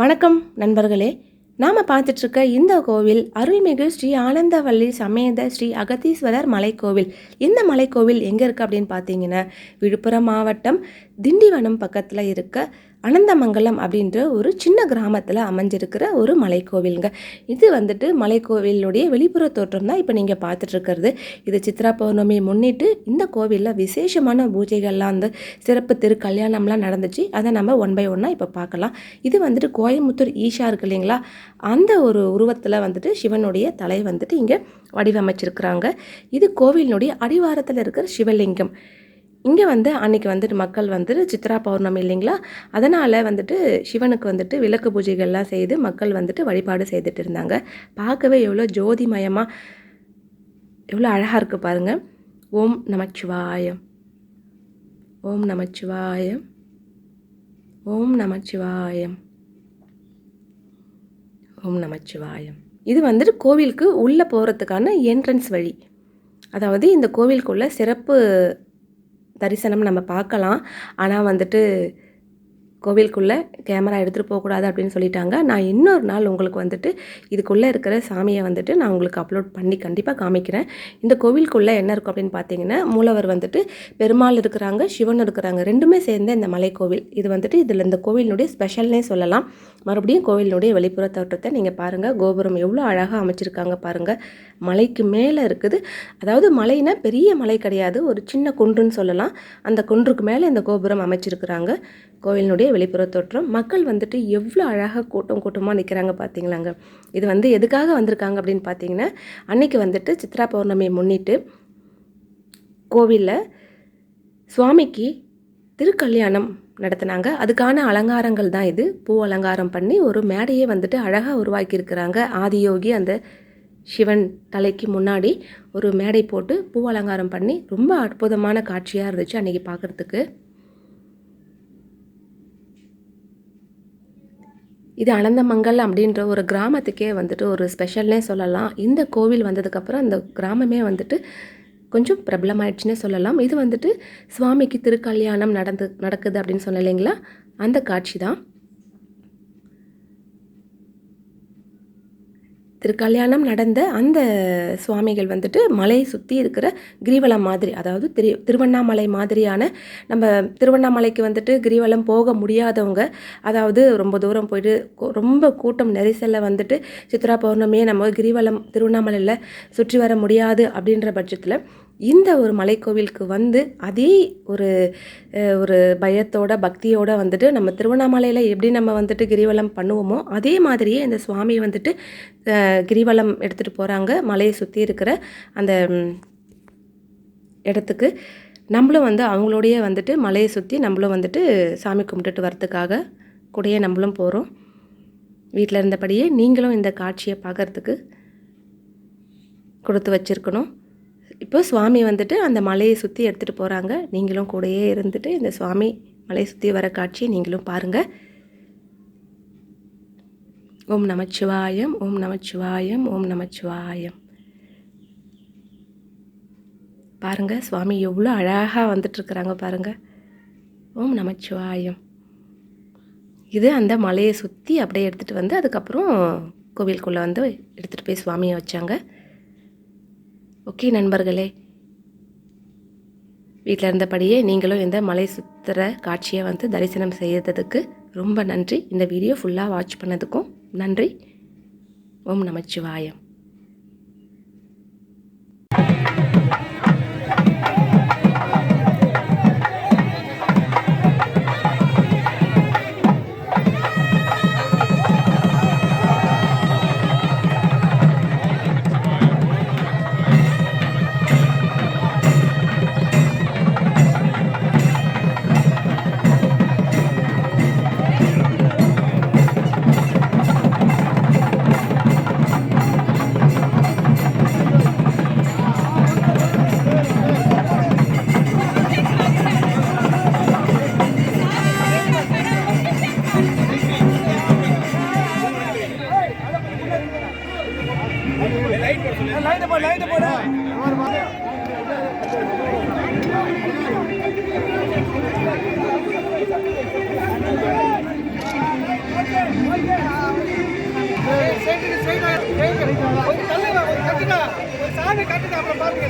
வணக்கம் நண்பர்களே. நாம் பார்த்துட்ருக்க இந்த கோவில் அருள்மிகு ஸ்ரீ ஆனந்தவல்லி சமேத ஸ்ரீ அகத்தீஸ்வரர் மலைக்கோவில். இந்த மலைக்கோவில் எங்கே இருக்குது அப்படின்னு பார்த்தீங்கன்னா விழுப்புரம் மாவட்டம் திண்டிவனம் பக்கத்தில் இருக்க அனந்தமங்கலம் அப்படின்ற ஒரு சின்ன கிராமத்தில் அமைஞ்சிருக்கிற ஒரு மலைக்கோவிலுங்க. இது வந்துட்டு மலைக்கோவிலுடைய வெளிப்புற தோற்றம் தான் இப்போ நீங்கள் பார்த்துட்ருக்கிறது இது சித்ரா பௌர்ணமி முன்னிட்டு இந்த கோவிலில் விசேஷமான பூஜைகள்லாம் வந்து சிறப்பு திரு கல்யாணம்லாம் நடந்துச்சு. அதை நம்ம ஒன் பை ஒன்னாக இப்போ பார்க்கலாம். இது வந்துட்டு கோயம்புத்தூர் ஈஷா இருக்கு இல்லைங்களா? அந்த ஒரு உருவத்தில் வந்துட்டு சிவனுடைய தலை வந்துட்டு இங்கே வடிவமைச்சிருக்கிறாங்க. இது கோவிலினுடைய அடிவாரத்தில் இருக்கிற சிவலிங்கம். இங்கே வந்து அன்றைக்கி வந்துட்டு மக்கள் வந்துட்டு சித்ரா பௌர்ணமி இல்லைங்களா? அதனால் வந்துட்டு சிவனுக்கு வந்துட்டு விளக்கு பூஜைகள்லாம் செய்து மக்கள் வந்துட்டு வழிபாடு செய்துட்டு இருந்தாங்க. பார்க்கவே எவ்வளோ ஜோதிமயமாக எவ்வளோ அழகாக இருக்குது பாருங்கள் ஓம் நமச்சிவாயம் ஓம் நமச்சிவாயம் ஓம் நமச்சிவாயம் ஓம் நமச்சிவாயம் இது வந்துட்டு கோவிலுக்கு உள்ளே போகிறதுக்கான என்ட்ரன்ஸ் வழி. அதாவது இந்த கோவிலுக்குள்ள சிறப்பு தரிசனம் நம்ம பார்க்கலாம். ஆனால் வந்துட்டு கோவிலுக்குள்ளே கேமரா எடுத்துகிட்டு போகக்கூடாது அப்படின்னு சொல்லிட்டாங்க. நான் இன்னொரு நாள் உங்களுக்கு வந்துட்டு இதுக்குள்ளே இருக்கிற சாமியை வந்துட்டு நான் உங்களுக்கு அப்லோட் பண்ணி கண்டிப்பாக காமிக்கிறேன். இந்த கோவிலுக்குள்ளே என்ன இருக்கும் அப்படின்னு பார்த்தீங்கன்னா மூலவர் வந்துட்டு பெருமாள் இருக்கிறாங்க சிவன் இருக்கிறாங்க. ரெண்டுமே சேர்ந்த இந்த மலைக்கோவில் இது வந்துட்டு இதில் இந்த கோவிலினுடைய ஸ்பெஷல்னே சொல்லலாம். மறுபடியும் கோவிலினுடைய வெளிப்புற தோற்றத்தை நீங்கள் பாருங்கள் கோபுரம் எவ்வளோ அழகாக அமைச்சிருக்காங்க பாருங்கள் மலைக்கு மேலே இருக்குது. அதாவது மலைனா பெரிய மலை கிடையாது. ஒரு சின்ன குன்றுன்னு சொல்லலாம். அந்த குன்றுக்கு மேலே இந்த கோபுரம் அமைச்சிருக்கிறாங்க. கோவிலினுடைய வெளிப்புற தோற்றம். மக்கள் வந்துட்டு எவ்வளோ அழகாக கூட்டம் கூட்டமாக நிற்கிறாங்க பார்த்தீங்களாங்க இது வந்து எதுக்காக வந்திருக்காங்க அப்படின்னு பார்த்தீங்கன்னா அன்னைக்கு வந்துட்டு சித்ரா பௌர்ணமியை முன்னிட்டு கோவிலில் சுவாமிக்கு திருக்கல்யாணம் நடத்தினாங்க. அதுக்கான அலங்காரங்கள் தான் இது. பூ அலங்காரம் பண்ணி ஒரு மேடையே வந்துட்டு அழகாக உருவாக்கியிருக்கிறாங்க. ஆதியோகி அந்த சிவன் தலைக்கு முன்னாடி ஒரு மேடை போட்டு பூ அலங்காரம் பண்ணி ரொம்ப அற்புதமான காட்சியாக இருந்துச்சு அன்றைக்கி பார்க்குறதுக்கு இது அனந்தமங்கல் அப்படின்ற ஒரு கிராமத்துக்கே வந்துட்டு ஒரு ஸ்பெஷல்னே சொல்லலாம். இந்த கோவில் வந்ததுக்கப்புறம் அந்த கிராமமே வந்துட்டு கொஞ்சம் பிரபலமாயிடுச்சுன்னே சொல்லலாம். இது வந்துட்டு சுவாமிக்கு திருக்கல்யாணம் நடந்து நடக்குது அப்படின்னு சொன்ன இல்லைங்களா? அந்த காட்சி தான். திருக்கல்யாணம் நடந்த அந்த சுவாமிகள் வந்துட்டு மலையை சுற்றி இருக்கிற கிரிவலம் மாதிரி அதாவது திரு திருவண்ணாமலை மாதிரியான நம்ம திருவண்ணாமலைக்கு வந்துட்டு கிரிவலம் போக முடியாதவங்க அதாவது ரொம்ப தூரம் போயிட்டு ரொம்ப கூட்டம் நெரிசலில் வந்துட்டு சித்ரா பௌர்ணமியை நம்ம கிரிவலம் திருவண்ணாமலையில் சுற்றி வர முடியாது அப்படின்ற பட்சத்தில் இந்த ஒரு மலைக்கோவிலுக்கு வந்து அதே ஒரு ஒரு பயத்தோட பக்தியோட வந்துட்டு நம்ம திருவண்ணாமலையில் எப்படி நம்ம வந்துட்டு கிரிவலம் பண்ணுவோமோ அதே மாதிரியே இந்த சுவாமி வந்துட்டு கிரிவலம் எடுத்துகிட்டு போகிறாங்க மலையை சுற்றி இருக்கிற அந்த இடத்துக்கு. நம்மளும் வந்து அவங்களோடையே வந்துட்டு மலையை சுற்றி நம்மளும் வந்துட்டு சாமி கும்பிட்டுட்டு வரத்துக்காக கூடயே நம்மளும் போகிறோம் வீட்டில் இருந்தபடியே நீங்களும் இந்த காட்சியை பார்க்குறதுக்கு கொடுத்து வச்சுருக்கணும். இப்போ சுவாமி வந்துட்டு அந்த மலையை சுற்றி எடுத்துகிட்டு போகிறாங்க நீங்களும் கூடயே இருந்துட்டு இந்த சுவாமி மலையை சுற்றி வர காட்சியை நீங்களும் பாருங்கள் ஓம் நமச்சிவாயம் ஓம் நமச்சிவாயம் ஓம் நமச்சிவாயம். பாருங்கள் சுவாமி எவ்வளோ அழகாக வந்துட்டுருக்குறாங்க பாருங்கள் ஓம் நமச்சிவாயம். இது அந்த மலையை சுற்றி அப்படியே எடுத்துகிட்டு வந்து அதுக்கப்புறம் கோவிலுக்குள்ளே வந்து எடுத்துகிட்டு போய் சுவாமியை வச்சாங்க. ஓகே நண்பர்களே. வீட்டில் இருந்தபடியே நீங்களும் இந்த மலை சுற்றுற காட்சியை வந்து தரிசனம் செய்ததுக்கு ரொம்ப நன்றி. இந்த வீடியோ ஃபுல்லாக வாட்ச் பண்ணதுக்கும் நன்றி. ஓம் நமச்சிவாயம். லைட் போடு. சாமி கட்டுங்க அப்புறம் பாருங்க